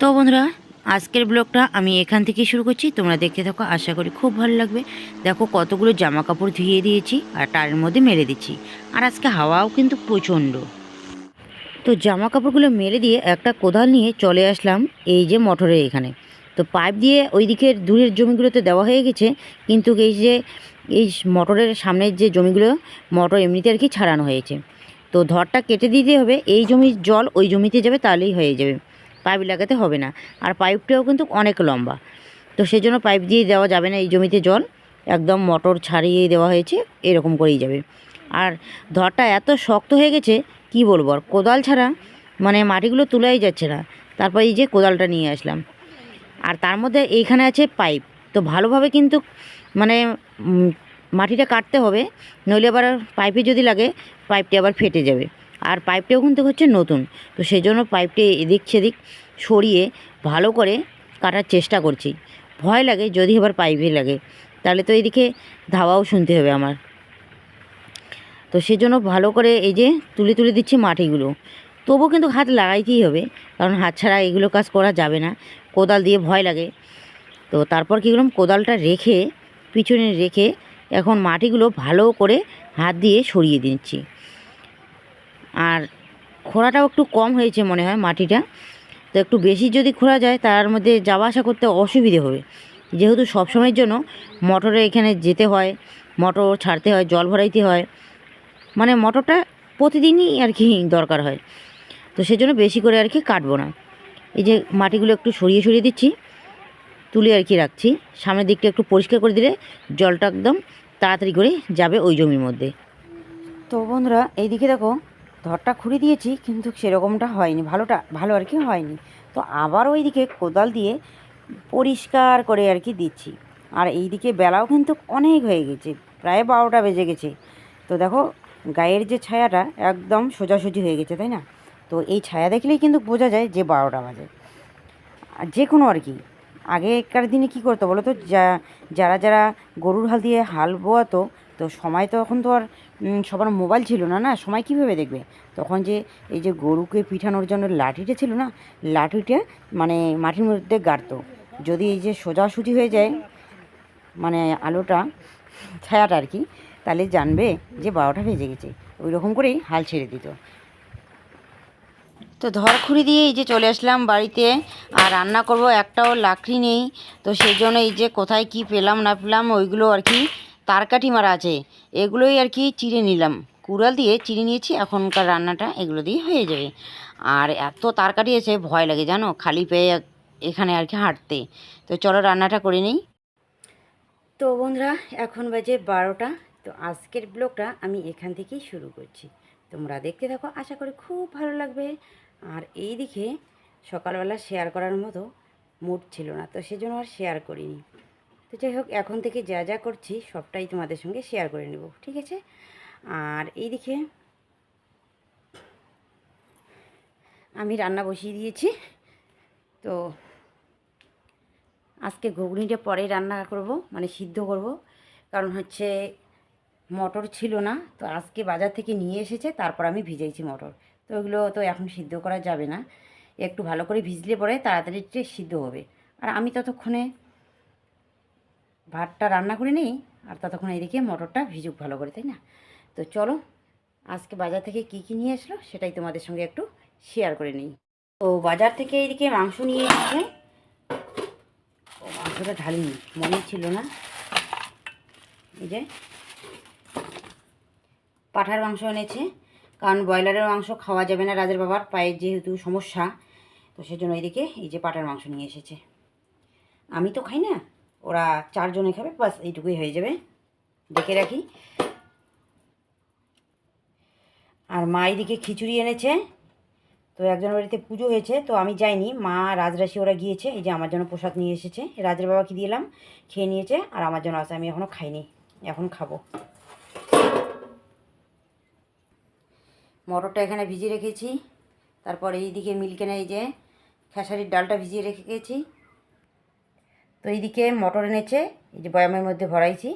তো বন্ধুরা, আজকের ব্লগটা আমি এখান থেকে শুরু করছি। তোমরা দেখতে থাকো, আশা করি খুব ভালো লাগবে। দেখো কতগুলো জামা কাপড় ধুয়ে দিয়েছি আর তারের মধ্যে মেরে দিচ্ছি। আর আজকে হাওয়াও কিন্তু প্রচণ্ড। তো জামা কাপড়গুলো মেরে দিয়ে একটা কোদাল নিয়ে চলে আসলাম এই যে মোটরের এখানে। তো পাইপ দিয়ে ওই দিকের দূরের জমিগুলোতে দেওয়া হয়ে গেছে, কিন্তু এই যে, এই মোটরের সামনের যে জমিগুলো মোটর এমনিতে আর কি ছাড়ানো হয়েছে। তো ধরটা কেটে দিতে হবে, এই জমির জল ওই জমিতে যাবে, তাহলেই হয়ে যাবে। পাইপ লাগাতে হবে না। আর পাইপটাও কিন্তু অনেক লম্বা। তো সেই জন্য পাইপ দিয়ে দেওয়া যাবে না এই জমিতে জল। একদম মোটর ছাড়িয়ে দেওয়া হয়েছে, এরকম করেই যাবে। আর ধরটা এত শক্ত হয়ে গেছে, কি বলব আর? কোদাল ছাড়া মানে মাটিগুলো তোলাই যাচ্ছে না। তারপর এই যে কোদালটা নিয়ে আসলাম। আর তার মধ্যে এইখানে আছে পাইপ। তো ভালোভাবে কিন্তু মানে মাটিটা কাটতে হবে, নইলে আবার পাইপে যদি লাগে, পাইপটি আবার ফেটে যাবে। আর পাইপটাও কিন্তু হচ্ছে নতুন। তো সেই জন্য পাইপটি এদিক সেদিক সরিয়ে ভালো করে কাটার চেষ্টা করছি। ভয় লাগে, যদি আবার পাইপে লাগে। তাহলে তো এদিকে ধাওয়াও শুনতে হবে আমার। তো সেজন্য ভালো করে এই যে তুলে তুলে দিচ্ছি মাটিগুলো। তবু কিন্তু হাত লাগাইতেই হবে, কারণ হাত ছাড়া এগুলো কাজ করা যাবে না। কোদাল দিয়ে ভয় লাগে। তো তারপর কী করলাম? কোদালটা রেখে, পিছনে রেখে এখন মাটিগুলো ভালো করে হাত দিয়ে সরিয়ে দিচ্ছি। আর খোঁড়াটাও একটু কম হয়েছে মনে হয় মাটিটা। তো একটু বেশি যদি খোঁড়া যায়, তার মধ্যে যাওয়া আসা করতে অসুবিধে হবে। যেহেতু সবসময়ের জন্য মোটরে এখানে যেতে হয়, মোটর ছাড়তে হয়, জল ভরাইতে হয়। মানে মোটরটা প্রতিদিনই আর কি দরকার হয়। তো সেজন্য বেশি করে আর কি কাটবো না। এই যে মাটিগুলো একটু সরিয়ে সরিয়ে দিচ্ছি, তুলে আর কি রাখছি। সামনের দিকটা একটু পরিষ্কার করে দিলে জলটা একদম তাড়াতাড়ি করে যাবে ওই জমির মধ্যে। তো বন্ধুরা, এইদিকে দেখো ধরটা খুঁড়ে দিয়েছি, কিন্তু সেরকমটা হয়নি। ভালোটা, ভালো আর কি হয়নি। তো আবার ওইদিকে কোদাল দিয়ে পরিষ্কার করে আর কি দিচ্ছি। আর এইদিকে বেলাও কিন্তু অনেক হয়ে গেছে, প্রায় বারোটা বেজে গেছে। তো দেখো, গায়ের যে ছায়াটা একদম সোজাসুজি হয়ে গেছে, তাই না? তো এই ছায়া দেখলেই কিন্তু বোঝা যায় যে বারোটা বাজে। আর যে কোনো আর কি। আগেকার দিনে কি করতো বলো তো? যা, যারা যারা গরুর হাল দিয়ে হাল বোয়াতো, তো সময় তো এখন তো আর সবার মোবাইল ছিল না না? সময় কীভাবে দেখবে? তখন যে এই যে গরুকে পিঠানোর জন্য লাঠিটা ছিল না, লাঠিটা মানে মাটির মধ্যে গাড়তো। যদি এই যে সোজাসুজি হয়ে যায় মানে আলোটা ছায়াটা আর কি, তাহলে জানবে যে বারোটা ভেজে গেছে। ওই রকম করেই হাল ছেড়ে দিত। তো ধর খুঁড়ি দিয়ে এই যে চলে আসলাম বাড়িতে, আর রান্না করব একটাও লাকড়ি নেই। তো সেই জন্য এই যে কোথায় কি পেলাম না পেলাম, ওইগুলো আর কি তারকাঠি মারা আছে, এগুলোই আর কি চিড়ে নিলাম। কুড়াল দিয়ে চিড়ে নিয়েছি, এখনকার রান্নাটা এগুলো দিয়ে হয়ে যাবে। আর এত তারকাঠি এসে ভয় লাগে, জানো? খালি পেয়ে এখানে আর কি হাঁটতে। তো চলো রান্নাটা করে নিই। তো বন্ধুরা, এখন বাজে বারোটা। তো আজকের ব্লগটা আমি এখান থেকেই শুরু করছি। তোমরা দেখতে থাকো, আশা করি খুব ভালো লাগবে। আর এই দিকে সকালবেলা শেয়ার করার মতো মুড ছিল না, তো সেজন্য আর শেয়ার করিনি। তো যাই হোক, এখন থেকে যা যা করছি সবটাই তোমাদের সঙ্গে শেয়ার করে নেব, ঠিক আছে? আর এই দিকে আমি রান্না বসিয়ে দিয়েছি। তো আজকে ঘুগনিটা পরে রান্না করব মানে সিদ্ধ করব। কারণ হচ্ছে মটর ছিল না, তো আজকে বাজার থেকে নিয়ে এসেছে, তারপর আমি ভিজাইছি মটর। তো ওগুলো তো এখন সিদ্ধ করা যাবে না। একটু ভালো করে ভিজলে পরে তাড়াতাড়ি সিদ্ধ হবে। আর আমি ততক্ষণে ভাতটা রান্না করে নিই আর ততক্ষণ এদিকে মটরটা ভিজুক ভালো করে, তাই না? তো চলো, আজকে বাজার থেকে কী কী নিয়ে আসলো সেটাই তোমাদের সঙ্গে একটু শেয়ার করে নিই। তো বাজার থেকে এইদিকে মাংস নিয়ে এসেছে। ও, মাংসটা ঢালিনি মনেই ছিল না। এই যে, পাঠার মাংস এনেছে, কারণ ব্রয়লারের মাংস খাওয়া যাবে না রাজের বাবার, পায়ের যেহেতু সমস্যা, তো সেজন্য এইদিকে এই যে পাঠার মাংস নিয়ে এসেছে। আমি তো খাই না ওরা চারজনে খাবে, বাস এইটুকুই হয়ে যাবে। দেখে রাখি। আর মা এইদিকে খিচুড়ি এনেছে। তো একজন বাড়িতে পুজো হয়েছে, তো আমি যাইনি। মা রাজরাশি ওরা গিয়েছে, এই যে আমার জন্য প্রসাদ নিয়ে এসেছে। রাজের বাবাকে দিয়ে এলাম খেয়ে নিয়েছে, আর আমার জন্য আছে, আমি এখনও খাইনি। এখন খাব। মটরটা এখানে ভিজিয়ে রেখেছি। তারপর এইদিকে মিল্কেনে এই যে খেসারির ডালটা ভিজিয়ে রেখে গেছি। তো এইদিকে মটর এনেছে, এই যে বয়ামের মধ্যে ভরাইছি।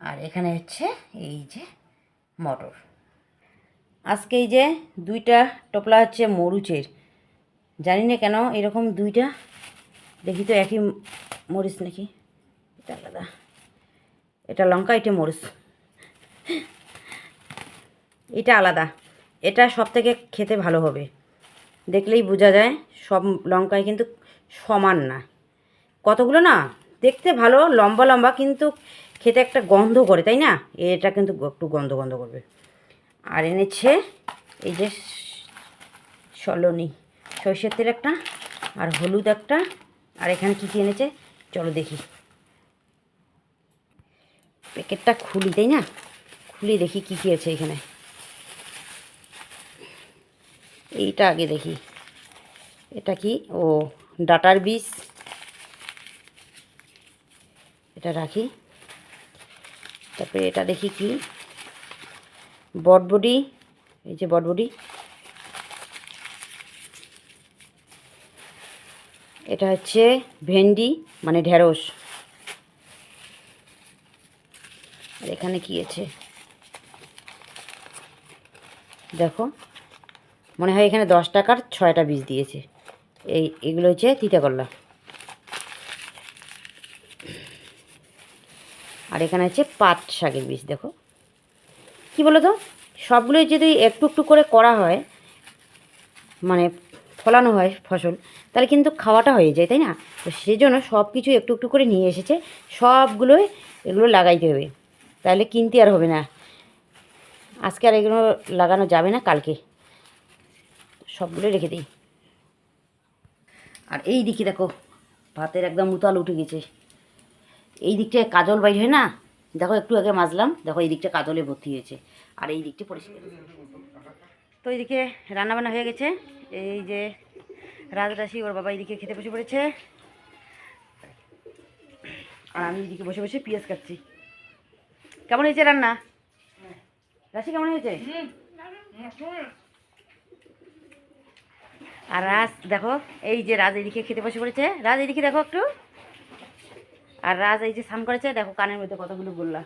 আর এখানে হচ্ছে এই যে মটর। আজকে এই যে দুইটা টোপলা হচ্ছে মরুচের। জানি না কেন এরকম দুইটা। দেখি তো একই মরিচ নাকি। এটা আলাদা। এটা লঙ্কা, এটা মরিচ। এটা আলাদা। এটা সব থেকে খেতে ভালো হবে। দেখলেই বোঝা যায়, সব লঙ্কায় কিন্তু সমান না। কতগুলো না? দেখতে ভালো, লম্বা লম্বা, কিন্তু খেতে একটা গন্ধ করে, তাই না? এটা কিন্তু একটু গন্ধ গন্ধ করবে। আর এনেছে এই যে সলনি, সর্ষের তেল একটা আর হলুদ একটা। আর এখানে কী কী এনেছে? চলো দেখি। প্যাকেটটা খুলি, তাই না? খুলি দেখি কী কী আছে এখানে। এইটা আগে দেখি। এটা কি? ও, ডাটার বীজ এটা রাখি। তারপরে এটা দেখি কি? বটবডি, এই যে বটবডি। এটা হচ্ছে ভেন্ডি মানে ঢেঁড়স। আর এখানে কি আছে? দেখো, মনে হয় এখানে দশ টাকার ছয়টা বীজ দিয়েছে। এই, এগুলো হচ্ছে তিতাকল্লা আর এখানে হচ্ছে পাট শাকের বীজ, দেখো। কি বলো তো সবগুলোই যদি একটু একটু করে করা হয় মানে ফলানো হয় ফসল, তাহলে কিন্তু খাওয়াটা হয়ে যায়, তাই না? তো সেই জন্য সব কিছু একটু একটু করে নিয়ে এসেছে, সবগুলোই এগুলো লাগাইতে হবে। তাহলে কিনতে আর হবে না। আজকে আর এগুলো লাগানো যাবে না কালকে। সবগুলো রেখে দিই। আর এই দিকে দেখো, ভাতের একদম উতাল উঠে গেছে। এই দিকটায় কাজল বাইর হয় না? দেখো, একটু আগে মাজলাম। দেখো, এই দিকটা কাজলে ভর্তি হয়েছে। আর এই দিকটা পরিষ্কার। তো এইদিকে রান্নাবান্না হয়ে গেছে। এই যে রাজরাশি ওর বাবা এইদিকে খেতে বসে পড়েছে। আর আমি এইদিকে বসে বসে পিঁয়াজ কাটছি। কেমন হয়েছে রান্না? রাশি, কেমন হয়েছে? আর রাজ, দেখো, এই যে রাজ এদিকে খেতে বসে পড়েছে। রাজ এদিকে দেখো একটু। আর রাজ এই যে স্নান করেছে, দেখো কানের মধ্যে কতগুলো বললা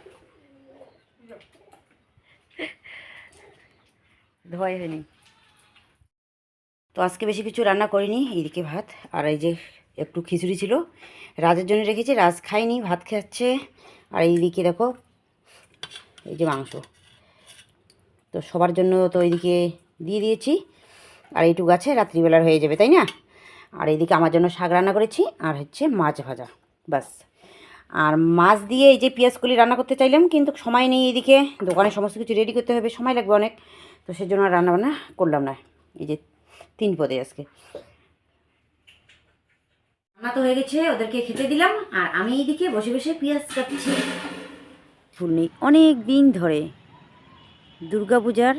ধোয়াই হয়নি। তো আজকে বেশি কিছু রান্না করিনি, এইদিকে ভাত আর এই যে একটু খিচুড়ি ছিল। রাজের জন্য রেখেছি, রাজ খাইনি ভাত খাচ্ছে। আর এইদিকে দেখো, এই যে মাংস। তো সবার জন্য তো এইদিকে দিয়ে দিয়েছি। আর এইটুকু আছে, রাত্রিবেলার হয়ে যাবে, তাই না? আর এইদিকে আমার জন্য শাক রান্না করেছি, আর হচ্ছে মাছ ভাজা বাস আর মাছ দিয়ে এই যে পেঁয়াজগুলি রান্না করতে চাইলাম, কিন্তু সময় নেই এইদিকে দোকানে সমস্ত কিছু রেডি করতে হবে, সময় লাগবে অনেক। তো সেই জন্য রান্নাবান্না করলাম না, এই যে তিন পদে আজকে। রান্না তো হয়ে গেছে, ওদেরকে খেতে দিলাম, আর আমি এইদিকে বসে বসে পেঁয়াজ কাটছি। ফুল নেই, অনেক দিন ধরে দুর্গাপূজার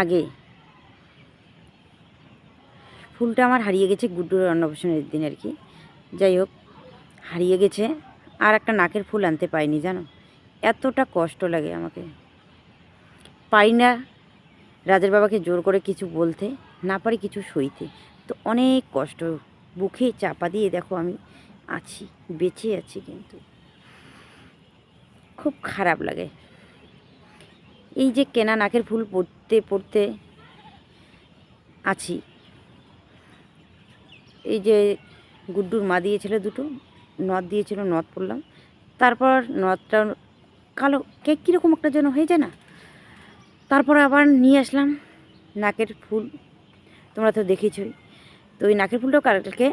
আগে ফুলটা আমার হারিয়ে গেছে গুড্ডুর অন্নপ্রাশনের দিন আর কি। যাই হোক হারিয়ে গেছে আর একটা নাকের ফুল আনতে পাইনি জানো? এতটা কষ্ট লাগে আমাকে। পারি না রাজের বাবাকে জোর করে কিছু বলতে, না পারি কিছু সইতে। তো অনেক কষ্ট, বুকে চাপা দিয়ে দেখো আমি আছি, বেঁচে আছি কিন্তু। খুব খারাপ লাগে। এই যে কেনা নাকের ফুল পড়তে পড়তে আছি। এই যে গুড্ডুর মা দিয়েছিল দুটো নথ দিয়েছিল নথ পরলাম তারপর নথটা কালো কেক কীরকম একটা যেন হয়ে যায় না? তারপর আবার নিয়ে আসলাম নাকের ফুল। তোমরা তো দেখেছই। তো ওই নাকের ফুলটাও কালকে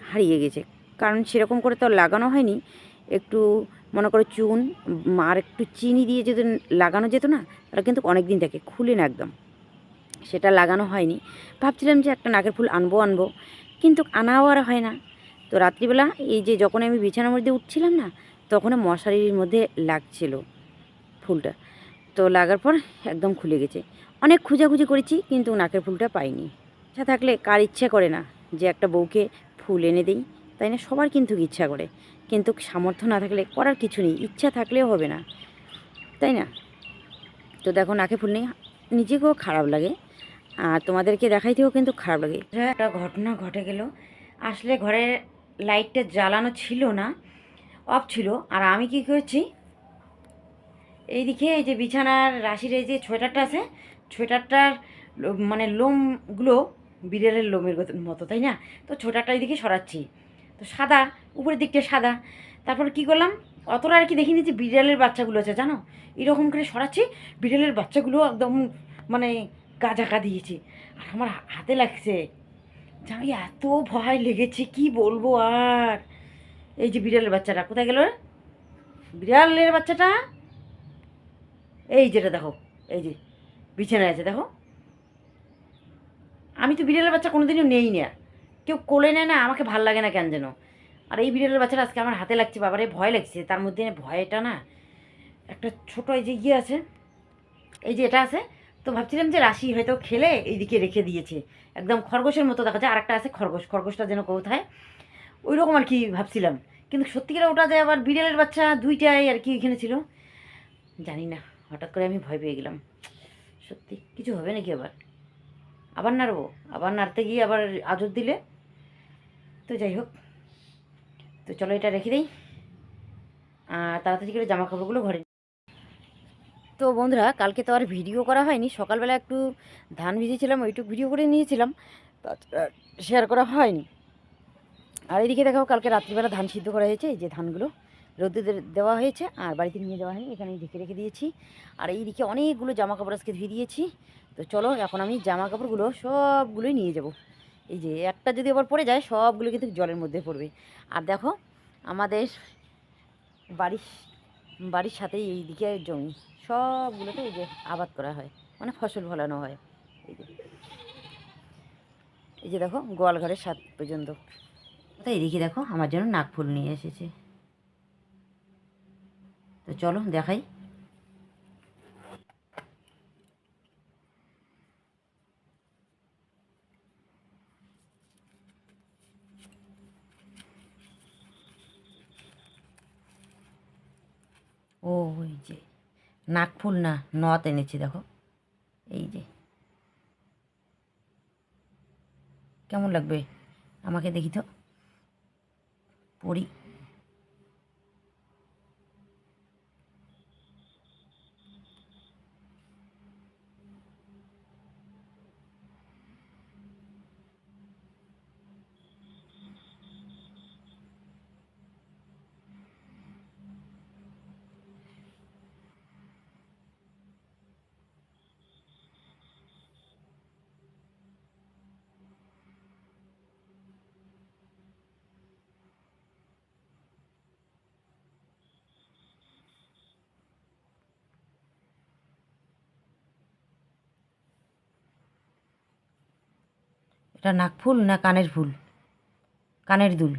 হারিয়ে গেছে। কারণ সেরকম করে তো লাগানো হয়নি। একটু মনে করো চুন আর একটু চিনি দিয়ে যদি লাগানো যেত না, তাহলে কিন্তু অনেক দিন থাকে খুলে না একদম। সেটা লাগানো হয়নি। ভাবছিলাম যে একটা নাকের ফুল আনব আনব। কিন্তু আনাও আর হয় না। তো রাত্রিবেলা এই যে যখন আমি বিছানার মধ্যে উঠছিলাম না, তখন মশারির মধ্যে লাগছিল ফুলটা। তো লাগার পর একদম খুলে গেছে। অনেক খুঁজাখুঁজি করেছি, কিন্তু নাকের ফুলটা পাইনি। ইচ্ছা থাকলে কার ইচ্ছা করে না যে একটা বউকে ফুল এনে দিই, তাই না? সবার কিন্তু ইচ্ছা করে। কিন্তু সামর্থ্য না থাকলে করার কিছু নেই, ইচ্ছা থাকলেও হবে না, তাই না? তো দেখো নাকে ফুল নেই, নিজেকেও খারাপ লাগে। আর তোমাদেরকে দেখাইতেও কিন্তু খারাপ লাগে। একটা ঘটনা ঘটে গেল। আসলে ঘরের লাইটটা জ্বালানো ছিল না, অফ ছিল। আর আমি কি করেছি, এইদিকে এই যে বিছানার রাশির এই যে সোয়েটারটা আছে, সোয়েটারটার মানে লোমগুলো বিড়ালের লোমের মতো, তাই না? তো ছোটাটা দিকে সরাচ্ছি। তো সাদা, উপরের দিকটা সাদা। তারপর কি করলাম, অতটা আর কি দেখিনি যে বিড়ালের বাচ্চাগুলো আছে, জানো? এরকম করে সরাচ্ছি, বিড়ালের বাচ্চাগুলো একদম মানে গাজাকা দিয়েছে আর আমার হাতে লাগছে। আমি এত ভয় লেগেছে, কি বলব আর? এই যে বিড়ালের বাচ্চাটা, কোথায় গেল? বিড়ালের বাচ্চাটা? এই যেটা দেখো, এই যে বিছানায় আছে, দেখো। আমি তো বিড়ালের বাচ্চা কোনোদিনও নেই না। কেউ কোলে নেয় না, আমাকে ভালো লাগে না কেন যেন। আর এই বিড়ালের বাচ্চাটা আজকে আমার হাতে লাগছে, বাবারে ভয় লাগছে, তার মধ্যে ভয়টা না একটা ছোট এই যে ইয়ে আছে, এই যে এটা আছে তো ভাবছিলাম যে রাশি হয়তো খেলে এইদিকে রেখে দিয়েছে। একদম খরগোশের মতো দেখা যায় আর একটা আছে খরগোশ, খরগোশটা যেন কোথায়? ওই রকম আর কি ভাবছিলাম। কিন্তু সত্যিকার ওটা যে আবার বিড়ালের বাচ্চা দুইটাই আর কি এখানে ছিল, জানি না, হঠাৎ করে আমি ভয় পেয়ে গেলাম। সত্যি, কিছু হবে নাকি আবার? আবার নাড়বো, আবার নাড়তে গিয়ে আবার আদর দিলে? তো যাই হোক, তো চলো এটা রেখে দিই। আর তাড়াতাড়ি করে জামা কাপড়গুলো ঘরে তো বন্ধুরা, কালকে তো আর ভিডিও করা হয়নি। সকালবেলা একটু ধান ভিজেছিলাম, ওইটুকু ভিডিও করে নিয়েছিলাম। শেয়ার করা হয়নি। আর এদিকে দেখো, কালকে রাত্রিবেলা ধান সিদ্ধ করা হয়েছে। যে ধানগুলো রোদে দেওয়া হয়েছে আর বাড়িতে নিয়ে যাওয়া হয়নি এখানে ঢেকে রেখে দিয়েছি। আর এইদিকে অনেকগুলো জামা কাপড় আজকে ধুয়ে দিয়েছি তো চলো, এখন আমি জামা কাপড়গুলো সবগুলোই নিয়ে যাব। এই যে একটা যদি আবার পড়ে যায়, সবগুলো কিন্তু জলের মধ্যে পড়বে। আর দেখো, আমাদের বাড়ির বাড়ির সাথেই এই দিকে জমি। সবগুলোতে এই যে আবাদ করা হয় মানে ফসল ফলানো হয়। এই যে। এই যে দেখো গোয়ালঘরের সাত পর্যন্ত। তো এদিকে দেখো, আমার জন্য নাকফুল নিয়ে এসেছে। তো চলো দেখাই। ও ওই যে। নাকফুল না নথ এনেছি দেখো। এই যে। কেমন লাগবে? আমাকে দেখি তো। পড়ি এটা নাকফুল না কানের ফুল? কানের দুল।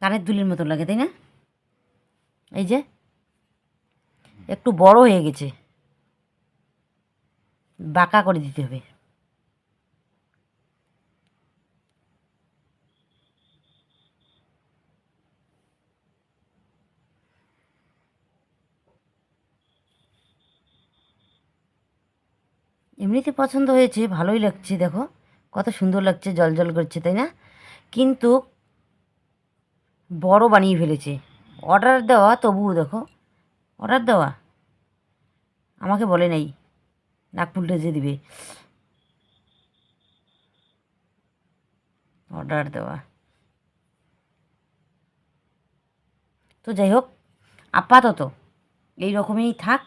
কানের দুলের মতো লাগে, তাই না? এই যে, একটু বড় হয়ে গেছে। বাঁকা করে দিতে হবে। এমনিতে পছন্দ হয়েছে, ভালোই লাগছে, দেখো। কত সুন্দর লাগছে, জল জল করছে, তাই না? কিন্তু বড় বানিয়ে ফেলেছে। অর্ডার দেওয়া, তবুও দেখো। অর্ডার দেওয়া? আমাকে বলে নেই। নাগপুরটা যে দিবে। অর্ডার দেওয়া। তো যাই হোক, আপাতত এই রকমই থাক।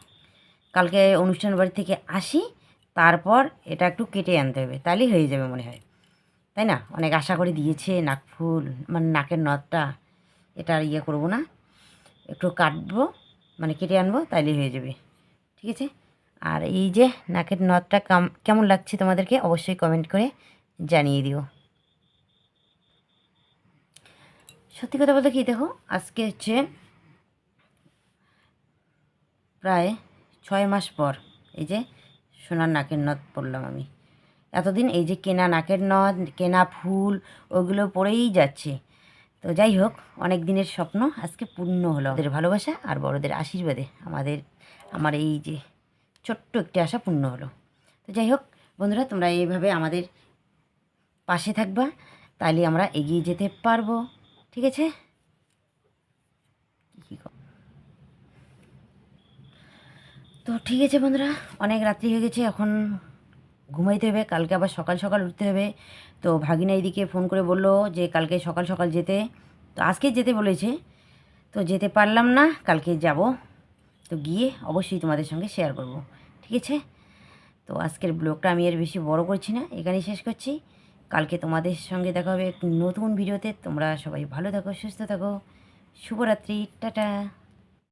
কালকে অনুষ্ঠান বাড়ি থেকে আসি। তারপর এটা একটু কেটে আনতে হবে, তাহলেই হয়ে যাবে মনে হয়। তাই না? অনেক আশা করে দিয়েছে নাকফুল মানে নাকের নথটা এটা আর ইয়ে করব না। একটু কাটবো মানে কেটে আনব, তাইলেই হয়ে যাবে। ঠিক আছে? আর এই যে নাকের নথটা কাম, কেমন লাগছে তোমাদেরকে অবশ্যই কমেন্ট করে জানিয়ে দিও। সত্যি কথা বলতে কি দেখো, আজকে হচ্ছে প্রায় ছয় মাস পর, এই যে সোনার নাকের নথ পরলাম আমি। এতদিন এই যে কেনা নাকের নথ, কেনা ফুল, ওগুলো পরেই যাচ্ছে। তো যাই হোক, অনেক দিনের স্বপ্ন, আজকে পূর্ণ হলো। ওদের ভালোবাসা আর বড়দের আশীর্বাদে আমাদের, আমার এই যে ছোট্ট একটি আশা পূর্ণ হলো। তো যাই হোক, বন্ধুরা, তোমরা এইভাবে আমাদের পাশে থাকবা তাহলে আমরা এগিয়ে যেতে পারব। ঠিক আছে কী কী তো ঠিক আছে বন্ধুরা, অনেক রাত্রি হয়ে গেছে, এখন ঘুমাইতে হবে, কালকে আবার সকাল সকাল উঠতে হবে। তো ভাগিনা এদিকে ফোন করে বলল যে কালকে সকাল সকাল যেতে। তো আজকে যেতে বলেছে, তো যেতে পারলাম না, কালকে যাব। তো গিয়ে অবশ্যই তোমাদের সঙ্গে শেয়ার করব, ঠিক আছে? তো আজকের ব্লগটা আমি আর বেশি বড় করছি না, এখানেই শেষ করছি। কালকে তোমাদের সঙ্গে দেখা হবে নতুন ভিডিওতে, তোমরা সবাই ভালো থাকো, সুস্থ থাকো, শুভরাত্রি, টাটা।